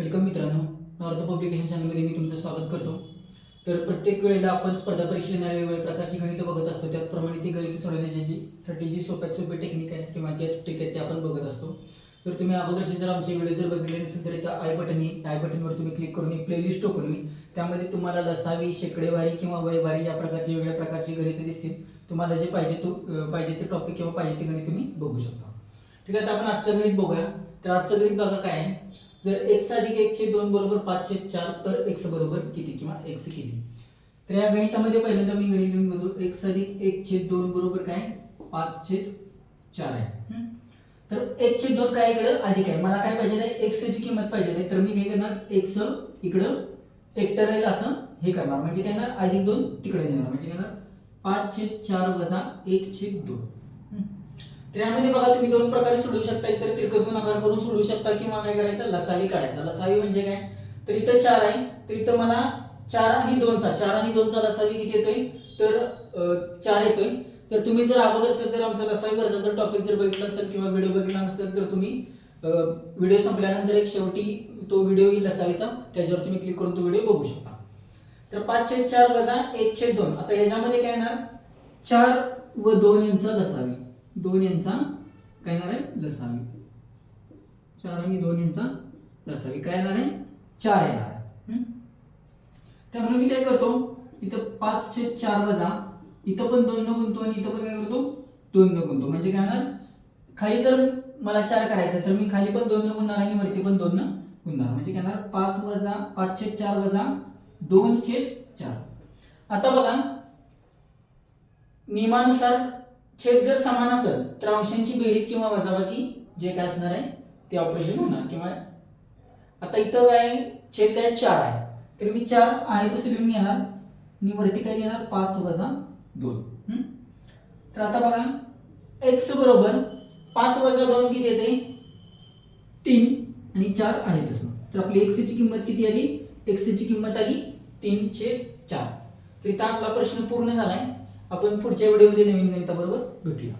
Welcome मित्रांनो north publication चॅनलमध्ये मी तुमचं स्वागत करतो. तर प्रत्येक वेळेला आपण स्पर्धा परीक्षेला वेगवेगळ्या प्रकारची गणितं बघत असतो. त्याचप्रमाणे ती गणितं सोडवण्याची जी साठी जी सोप्यात सोपी टेक्निक आहेत किंवा जे ट्रिक आहेत ते आपण बघत असतो. तर तुम्ही अगोदरचे जर आमचे व्हिडिओ जर बघितले नसेल तर इथं आय बटन येईल आय बटनवर तुम्ही क्लिक करून एक प्लेलिस्ट ओपन होईल. त्यामध्ये तुम्हाला लसावी शेकडेवारी किंवा वयवारी या प्रकारची वेगळ्या प्रकारची गणितं दिसतील. तुम्हाला जे पाहिजे तो पाहिजे ते टॉपिक किंवा पाहिजे ते गणित तुम्ही बघू शकता. ठीक आहे तर आपण आजचं गणित बघूया. तर आजचं गणित बघा काय आहे? जर एक्स अधिक एकशे दोन बरोबर पाचशे चार तर एक्स बरोबर किती? किंवा एक्स किती? तर या गणितामध्ये पहिल्यांदा मी गणित लिहून घेतो. एक्स अधिक एक छेद दोन बरोबर काय? पाच छेद चार आहे. तर एक छेद दोन काय इकडं? अधिक आहे. मला काय पाहिजे नाही एक्स किंमत पाहिजे नाही तर मी काय करणार? एक्स इकडं एकटं राहील असं हे करणार. म्हणजे काय करणार अधिक दोन तिकडे नेणार. म्हणजे काय करणार पाच छेद चार वजा एक छेद दोन. तर यामध्ये बघा तुम्ही दोन प्रकारे सोडवू शकता. एकतर तिरकस गुणाकार करून सोडवू शकता किंवा काय करायचं? लसावी काढायचा. लसावी म्हणजे काय? तर इथं चार आहे. तर इथं मला चार आणि दोनचा चार आणि दोनचा लसावी किती येतोय? तर चार येतोय. तर तुम्ही जर अगोदरचं जर आमचा लसावीवरचा जर टॉपिक जर बघितला असेल किंवा व्हिडिओ बघितला नसेल तर तुम्ही व्हिडिओ संपल्यानंतर एक शेवटी तो व्हिडिओ येईल लसावीचा. त्याच्यावर तुम्ही क्लिक करून तो व्हिडिओ बघू शकता. तर पाच छेद चार वजा एक छेद दोन. आता याच्यामध्ये काय येणार? चार व दोन यांचा लसावी. दोन यांचा काय येणार आहे? लसावी चार आणि दोन यांचा लसावी काय येणार आहे? चार येणार आहे. त्यामुळे मी काय करतो? इथं पाच छेद चार वजा इथं पण दोन न गुंतो आणि इथं पण काय करतो? दोन न गुंतो म्हणजे काय होणार? खाली जर मला चार करायचं तर मी खाली पण दोन न गुणणार आणि वरती पण दोन न गुणणार म्हणजे काय होणार? पाच वजा पाच छेद चार वजा दोन छेद चार. आता बघा नियमानुसार छेद जर समान असेल तर अंशांची बेरीज किंवा वजाबाकी जे काय असणार आहे ते ऑपरेशन होणार. किंवा आता इथं काय छेद काय? चार आहे. तर मी चार आहे तसं लिहून घेणार. आणि वरती काय लिहिणार पाच वजा दोन. तर आता बघा. एक्स बरोबर पाच वजा दोन किती येते? तीन. आणि चार आहे तसं. तर आपली एक्सची किंमत किती आली? एक्सची किंमत आली तीन छेद चार. तर इथं आपला प्रश्न पूर्ण झालाय. आपण पुढच्या व्हिडिओमध्ये नवीन गणिताबरोबर भेटूया.